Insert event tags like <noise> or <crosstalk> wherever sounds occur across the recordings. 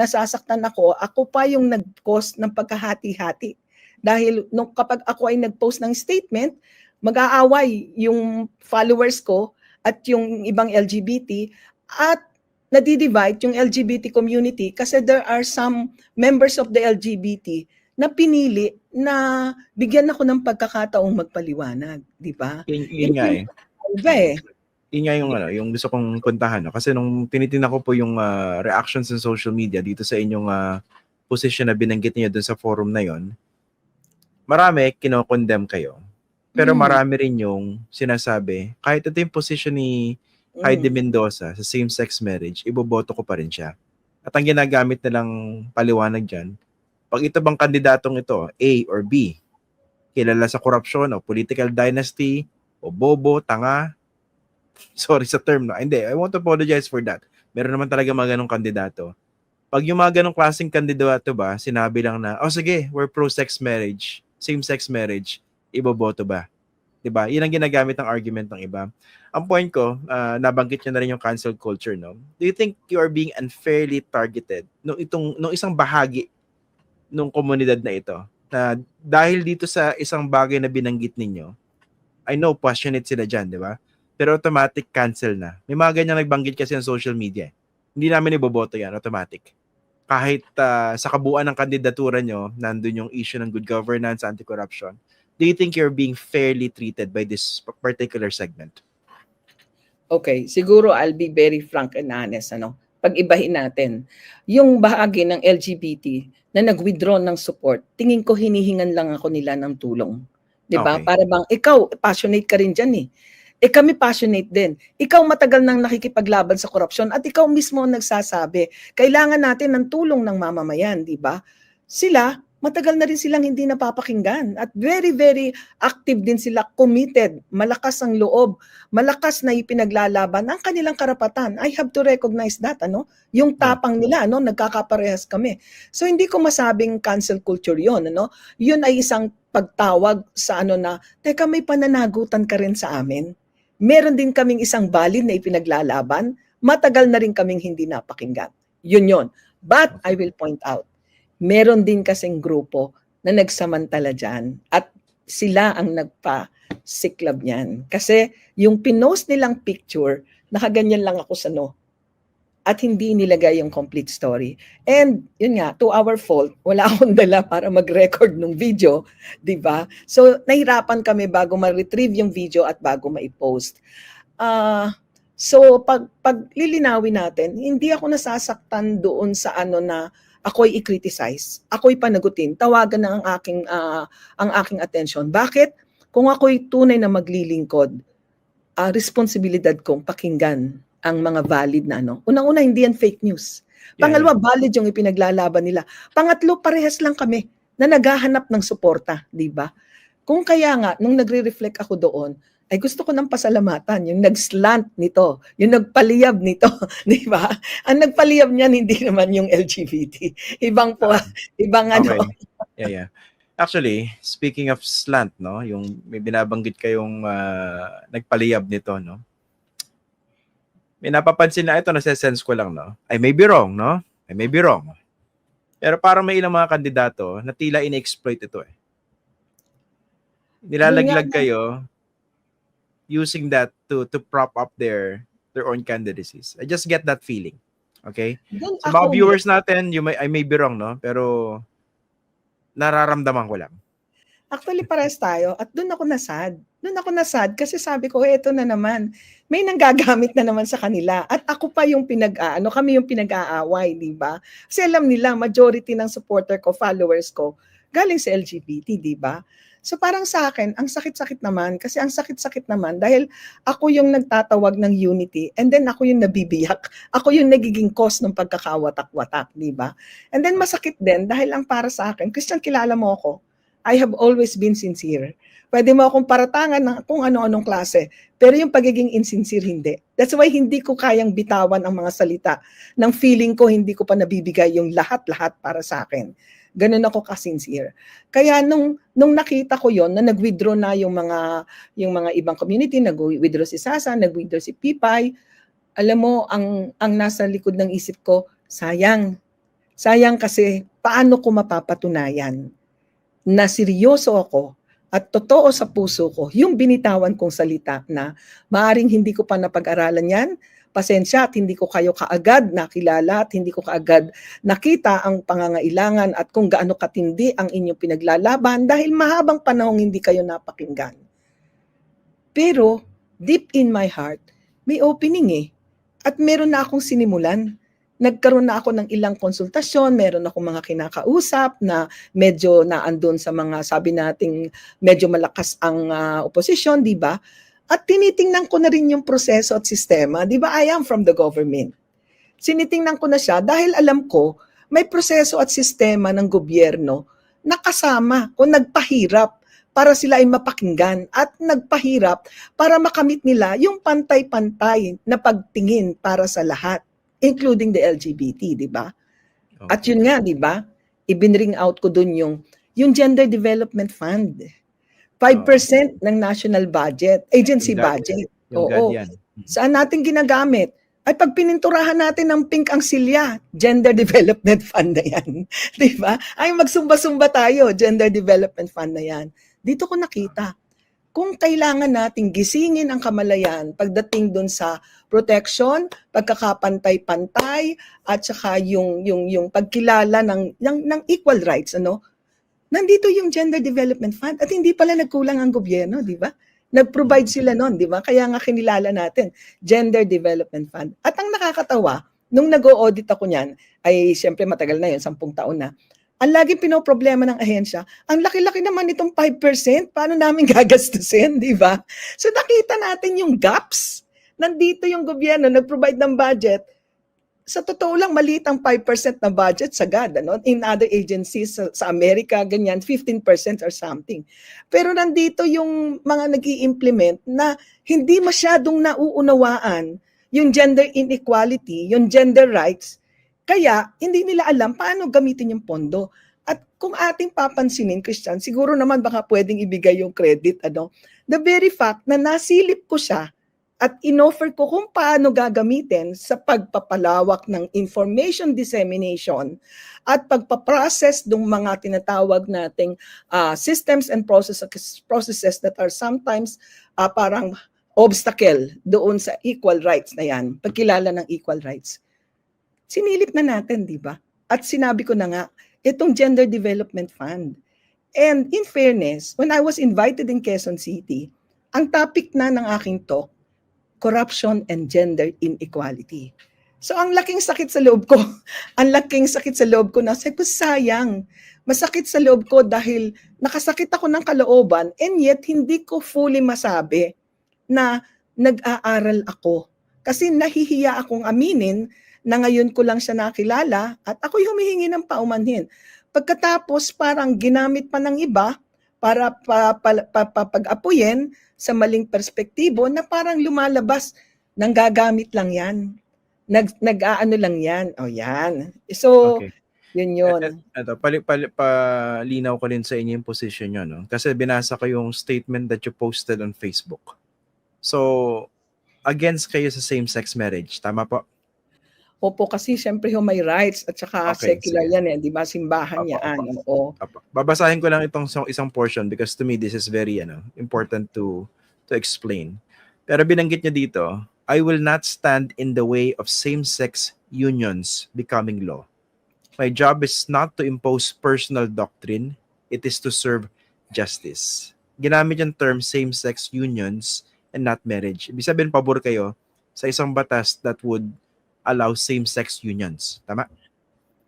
nasasaktan ako, ako pa yung nag-cause ng pagkahati-hati. Dahil nung kapag ako ay nag-post ng statement, mag-aaway yung followers ko at yung ibang LGBT at nadi-divide yung LGBT community kasi there are some members of the LGBT na pinili na bigyan ako ng pagkakataong magpaliwanag, di ba? Yun, yun nga eh. Iba eh. Yun nga yung, ano, yung gusto kong puntahan. No? Kasi nung tinitingnan ko po yung ah, reactions sa social media dito sa inyong ah, position na binanggit niyo dun sa forum na yon, marami kinokondemn kayo. Pero Mm. marami rin yung sinasabi, kahit ito yung position ni Heidi Mm. Mendoza sa same-sex marriage, iboboto ko pa rin siya. At ang ginagamit nilang paliwanag dyan, pag ito bang kandidatong ito, A or B, kilala sa korupsyon o political dynasty, o bobo, tanga, <laughs> sorry sa term, no? Hindi, I want to apologize for that. Meron naman talaga mga ganong kandidato. Pag yung mga ganong klaseng kandidato ba, sinabi lang na, oh sige, we're pro-sex marriage, same-sex marriage, iboboto ba? 'Di ba? Yun ang ginagamit ng argument ng iba. Ang point ko, ah, nabanggit niyo na rin yung cancel culture, no? Do you think you are being unfairly targeted nung itong nung isang bahagi nung komunidad na ito? Na dahil dito sa isang bagay na binanggit ninyo, I know passionate sila diyan, 'di ba? Pero automatic cancel na. May mga ganyan nagbanggit kasi sa social media. eh. Hindi namin iboboto yan, automatic. Kahit ah, sa kabuuan ng kandidatura nyo, nandun yung issue ng good governance, anti-corruption, do you think you're being fairly treated by this particular segment? Okay, siguro I'll be very frank and honest, ano. Pag-ibahin natin, yung bahagi ng LGBT na nag-withdraw ng support, tingin ko hinihingan lang ako nila ng tulong. 'Di ba? Okay. Para bang ikaw passionate ka rin diyan eh. Eh kami passionate din. Ikaw matagal nang nakikipaglaban sa korupsyon at ikaw mismo ang nagsasabi, kailangan natin ng tulong ng mamamayan, 'di ba? Sila matagal na rin silang hindi napapakinggan at very very active din sila, committed, malakas ang loob malakas na ipinaglalaban ang kanilang karapatan. I have to recognize that, ano? Yung tapang nila, ano? Nagkakaparehas kami. So, hindi ko masabing cancel culture yon ano? Yun ay isang pagtawag sa ano na, teka, may pananagutan ka rin sa amin. Meron din kaming isang valid na ipinaglalaban. Matagal na rin kaming hindi napakinggan. Yun yon. But, I will point out, meron din kasing grupo na nagsamantala dyan at sila ang nagpa siklab niyan. Kasi yung pinost nilang picture, nakaganyan lang ako sa no. At hindi nilagay yung complete story. And yun nga, to our fault, wala akong dala para mag-record ng video, di ba? So, nahirapan kami bago ma-retrieve yung video at bago ma-post. Ah, so, pag, pag lilinawin natin, hindi ako nasasaktan doon sa ano na ako'y i-criticize, ako'y panagutin, tawagan na ang aking, ah, ang aking attention. Bakit? Kung ako'y tunay na maglilingkod, ah, responsibilidad kong pakinggan ang mga valid na ano. Unang-una, hindi yan fake news. Yeah, Pangalawa, valid yung ipinaglalaban nila. Pangatlo, parehas lang kami na naghahanap ng suporta, di ba? Kung kaya nga, nung nagre-reflect ako doon, ay gusto ko ng pasalamatan, yung nag-slant nito, yung nagpaliyab nito, <laughs> di ba? Ang nagpaliyab niyan, hindi naman yung LGBT. Ibang po, ibang ano. Okay. Yeah, yeah. Actually, speaking of slant, no, yung may binabanggit kayong ah, nagpaliyab nito, no. May napapansin na ito, nasa-sense ko lang, no. I may be wrong, no. I may be wrong. Pero parang may ilang mga kandidato na tila in-exploit ito eh. Nilalaglag kayo using that to to prop up their their own candidacies. I just get that feeling. Okay? Sa mga ako- viewers natin, you may, I may be wrong, no? Pero nararamdaman ko lang. Actually, pares tayo. At doon ako nasad. Doon ako nasad kasi sabi ko, eto na naman. May nanggagamit na naman sa kanila. At ako pa yung pinag ano kami yung pinag-aaway, di ba? Kasi alam nila, majority ng supporter ko, followers ko, galing sa LGBT, di ba? So parang sa akin, ang sakit-sakit naman. Kasi ang sakit-sakit naman dahil ako yung nagtatawag ng unity and then ako yung nabibiyak. <laughs> Ako yung nagiging cause ng pagkakawatak-watak, di ba? And then masakit din dahil ang para sa akin, Christian, kilala mo ako. I have always been sincere. Pwede mo akong paratangan ng kung ano-anong klase. Pero yung pagiging insincere, hindi. That's why hindi ko kayang bitawan ang mga salita. Ng feeling ko, hindi ko pa nabibigay yung lahat-lahat para sa akin. Ganun ako ka-sincere. Kaya nung, nung nakita ko yon na nag-withdraw na yung mga, yung mga ibang community, nag-withdraw si Sasa, nag-withdraw si Pipay, alam mo, ang, ang nasa likod ng isip ko, sayang, Sayang kasi, paano ko mapapatunayan na seryoso ako at totoo sa puso ko yung binitawan kong salita na maaring hindi ko pa napag-aralan yan, pasensya at hindi ko kayo kaagad nakilala at hindi ko kaagad nakita ang pangangailangan at kung gaano katindi ang inyong pinaglalaban dahil mahabang panahong hindi kayo napakinggan. Pero deep in my heart, may opening eh. At meron na akong sinimulan. Nagkaroon na ako ng ilang konsultasyon, meron akong mga kinakausap na medyo naandun sa mga sabi nating medyo malakas ang ah, oposisyon, di ba? At tinitingnan ko na rin yung proseso at sistema, di ba? I am from the government. Sinitingnan ko na siya dahil alam ko may proseso at sistema ng gobyerno na kasama o nagpahirap para sila ay mapakinggan at nagpahirap para makamit nila yung pantay-pantay na pagtingin para sa lahat, including the LGBT, di ba? At yun nga, di ba? Ibinring out ko dun yung, yung Gender Development Fund. 5% ng national budget, agency Yung budget. Yung Oo. Yan. Saan natin ginagamit? Ay pag pininturahan natin ng pink ang silya, Gender <laughs> Development Fund na yan. <laughs> Di ba? Ay magsumba-sumba tayo, Gender Development Fund na yan. Dito ko nakita, kung kailangan nating gisingin ang kamalayan pagdating doon sa protection, pagkakapantay-pantay, at saka yung, yung, yung pagkilala ng, ng, ng equal rights, ano? Nandito yung Gender Development Fund at hindi pala nagkulang ang gobyerno, di ba? Nag-provide sila noon, di ba? Kaya nga kinilala natin, Gender Development Fund. At ang nakakatawa, nung nag-o-audit ako niyan, ay siyempre matagal na yun, sampung taon na, ang lagi pinoproblema ng ahensya, ang laki-laki naman itong 5%, paano namin <laughs> gagastusin, di ba? So nakita natin yung gaps. Nandito yung gobyerno, nag-provide ng budget. Sa totoo lang, maliit ang 5% na budget sa GAD. Ano? In other agencies sa, sa Amerika, ganyan, 15% or something. Pero nandito yung mga nag implement na hindi masyadong nauunawaan yung gender inequality, yung gender rights, kaya hindi nila alam paano gamitin yung pondo. At kung ating papansinin, Christian, siguro naman baka pwedeng ibigay yung credit. Ano? The very fact na nasilip ko siya at inoffer ko kung paano gagamitin sa pagpapalawak ng information dissemination at pagpaprocess ng mga tinatawag nating ah, systems and processes, processes that are sometimes ah, parang obstacle doon sa equal rights na yan, pagkilala ng equal rights sinilip na natin, di ba? At sinabi ko na nga, itong Gender Development Fund. And in fairness, when I was invited in Quezon City, ang topic na ng aking talk, corruption and gender inequality. So ang laking sakit sa loob ko, <laughs> ang laking sakit sa loob ko na sabi sayang, masakit sa loob ko dahil nakasakit ako ng kalooban and yet hindi ko fully masabi na nag-aaral ako. Kasi nahihiya akong aminin na ngayon ko lang siya nakilala at ako'y humihingi ng paumanhin. Pagkatapos parang ginamit pa ng iba para pa, pa, pa, pa, pag-apuyin sa maling perspektibo na parang lumalabas nang gagamit lang yan. Nag, nag-aano lang yan. O yan. So, Okay. yun yun. Ito, pali, pali, palinaw ko din sa inyo yung position nyo, no? Kasi binasa ko yung statement that you posted on Facebook. So, against kayo sa same-sex marriage. Tama po? Opo, kasi siyempre ho may rights at saka Okay, secular sige. yan eh. Di ba? Simbahan Opo, yan. opo. Oo. Apo. Babasahin ko lang itong isang, isang portion because to me this is very ano, important to to explain. Pero binanggit niya dito, I will not stand in the way of same-sex unions becoming law. My job is not to impose personal doctrine, it is to serve justice. Ginamit yung term same-sex unions and not marriage. Ibig sabihin, pabor kayo sa isang batas that would allow same-sex unions. Tama?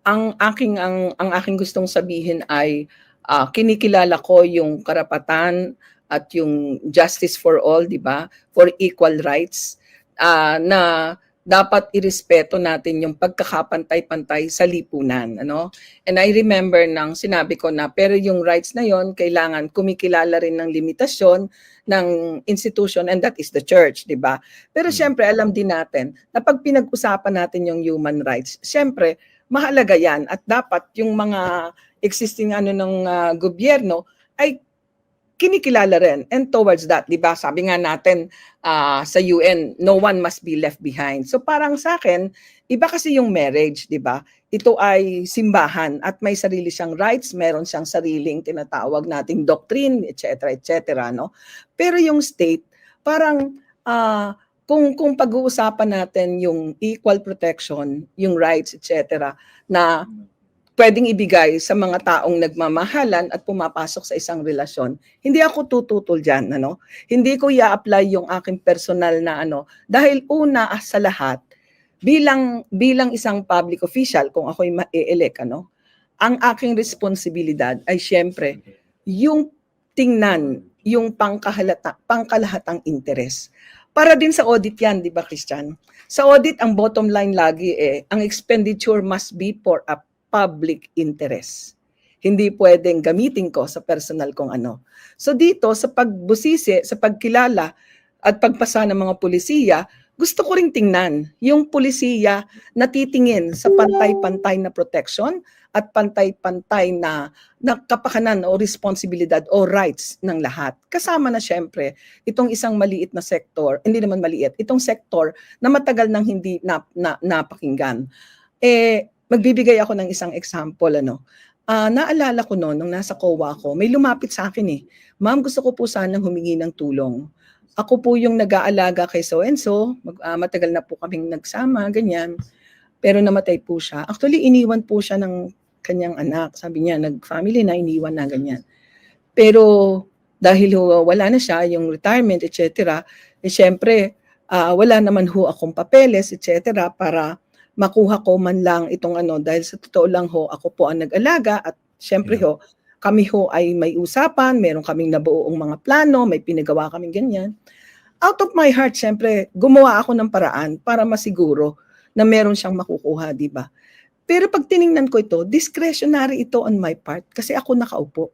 ang aking ang ang aking gustong sabihin ay ah, kinikilala ko yung karapatan at yung justice for all, 'di ba? For equal rights ah, na dapat irespeto natin yung pagkakapantay-pantay sa lipunan, ano? And I remember nang sinabi ko na pero yung rights na yon kailangan kumikilala rin ng limitasyon ng institution and that is the church, 'di ba? Pero Mm. syempre alam din natin na pag pinag-usapan natin yung human rights, syempre mahalaga yan at dapat yung mga existing ano ng ah, gobyerno ay kinikilala rin. And towards that, di ba, sabi nga natin ah, sa UN, no one must be left behind. So parang sa akin, iba kasi yung marriage, di ba? Ito ay simbahan at may sarili siyang rights, meron siyang sariling tinatawag nating doctrine, etc., etc., no? Pero yung state, parang ah, kung kung pag-uusapan natin yung equal protection, yung rights, etc., na pwedeng ibigay sa mga taong nagmamahalan at pumapasok sa isang relasyon. Hindi ako tututol diyan, ano? Hindi ko i-apply yung aking personal na ano dahil una sa lahat bilang bilang isang public official kung ako'y ma-elect ano, ang aking responsibilidad ay siyempre yung tingnan yung pangkahalata, pangkalahatang interes. Para din sa audit yan, di ba Christian? Sa audit, ang bottom line lagi eh, ang expenditure must be for a public interest. Hindi pwedeng gamitin ko sa personal kong ano. So dito, sa pagbusisi, sa pagkilala at pagpasa ng mga pulisiya, gusto ko ring tingnan yung pulisiya na titingin sa pantay-pantay na protection at pantay-pantay na, na kapakanan o responsibilidad o rights ng lahat. Kasama na syempre itong isang maliit na sektor, hindi naman maliit, itong sektor na matagal nang hindi na, na, napakinggan. Eh, magbibigay ako ng isang example, ano. Ah, naalala ko noon, nung nasa COA ako, may lumapit sa akin eh. Ma'am, gusto ko po sanang humingi ng tulong. Ako po yung nag-aalaga kay so-and-so, mag, ah, matagal na po kaming nagsama, ganyan. Pero namatay po siya. Actually, iniwan po siya ng kanyang anak. Sabi niya, nag-family na, iniwan na, ganyan. Pero dahil ho, wala na siya, yung retirement, etc., eh syempre, ah, wala naman ho akong papeles, etc., para makuha ko man lang itong ano, dahil sa totoo lang ho, ako po ang nag-alaga at syempre Yeah. ho, kami ho ay may usapan, meron kaming nabuoong mga plano, may pinagawa kaming ganyan. Out of my heart, syempre, gumawa ako ng paraan para masiguro na meron siyang makukuha, di ba? Pero pag tiningnan ko ito, discretionary ito on my part kasi ako nakaupo.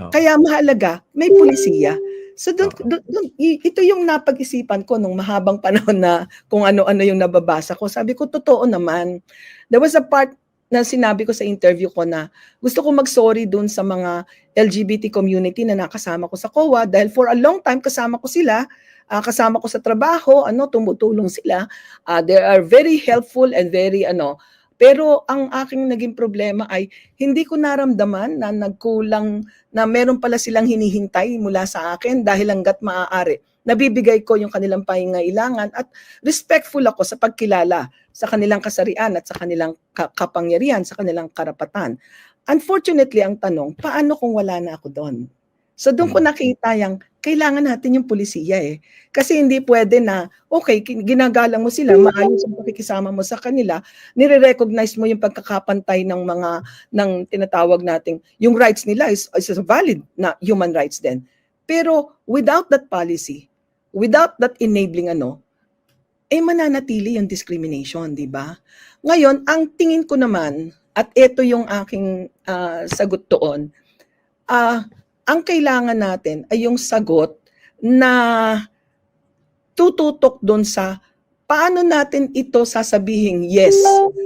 Oo. Kaya mahalaga, may pulisiya. So dun, Oo. dun- dun- ito yung napag-isipan ko nung mahabang <laughs> panahon na kung ano-ano yung nababasa ko. Sabi ko, totoo naman. There was a part na sinabi ko sa interview ko na gusto ko mag-sorry dun sa mga LGBT community na nakasama ko sa COA dahil for a long time kasama ko sila, ah, kasama ko sa trabaho, ano, tumutulong sila. Ah, they are very helpful and very ano, pero ang aking naging problema ay hindi ko naramdaman na nagkulang na meron pala silang hinihintay mula sa akin dahil hanggat maaari. Nabibigay ko yung kanilang pangangailangan at respectful ako sa pagkilala sa kanilang kasarian at sa kanilang ka- kapangyarihan, sa kanilang karapatan. Unfortunately, ang tanong, paano kung wala na ako doon? So doon ko Mm. nakita yung kailangan natin yung pulisiya eh. Kasi hindi pwede na, okay, ginagalang mo sila, maayos ang pakikisama mo sa kanila, nire-recognize mo yung pagkakapantay ng mga, ng tinatawag nating, yung rights nila is, is valid na human rights din. Pero without that policy, without that enabling ano, eh mananatili yung discrimination, di ba? Ngayon, ang tingin ko naman, at ito yung aking ah, sagot doon, ah, ang kailangan natin ay yung sagot na tututok doon sa paano natin ito sasabihin yes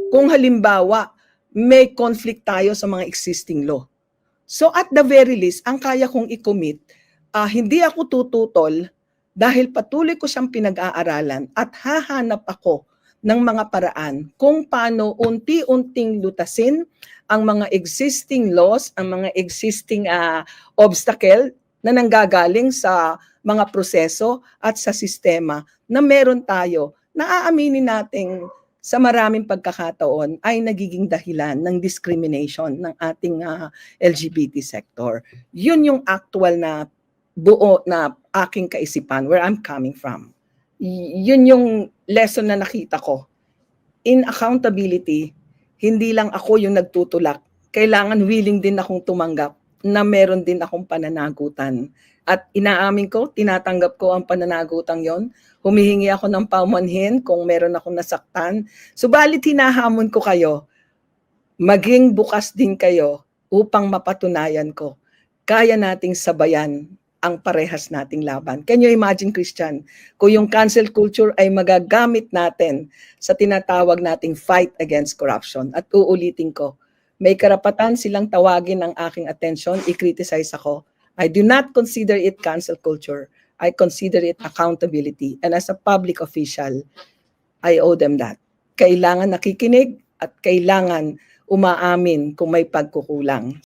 kung halimbawa may conflict tayo sa mga existing law. So at the very least, ang kaya kong i-commit, ah, hindi ako tututol dahil patuloy ko siyang pinag-aaralan at hahanap ako ng mga paraan kung paano unti-unting lutasin ang mga existing laws, ang mga existing ah, obstacle na nanggagaling sa mga proseso at sa sistema na meron tayo na aaminin nating sa maraming pagkakataon ay nagiging dahilan ng discrimination ng ating ah, LGBT sector. Yun yung actual na buo na aking kaisipan, where I'm coming from. Y- yun yung lesson na nakita ko. In accountability, hindi lang ako yung nagtutulak. Kailangan willing din akong tumanggap na meron din akong pananagutan. At inaamin ko, tinatanggap ko ang pananagutang yon. Humihingi ako ng paumanhin kung meron akong nasaktan. Subalit hinahamon ko kayo, maging bukas din kayo upang mapatunayan ko. Kaya nating sabayan ang parehas nating laban. Can you imagine, Christian, kung yung cancel culture ay magagamit natin sa tinatawag nating fight against corruption. At uulitin ko, may karapatan silang tawagin ang aking atensyon, i-criticize ako. I do not consider it cancel culture. I consider it accountability. And as a public official, I owe them that. Kailangan nakikinig at kailangan umaamin kung may pagkukulang.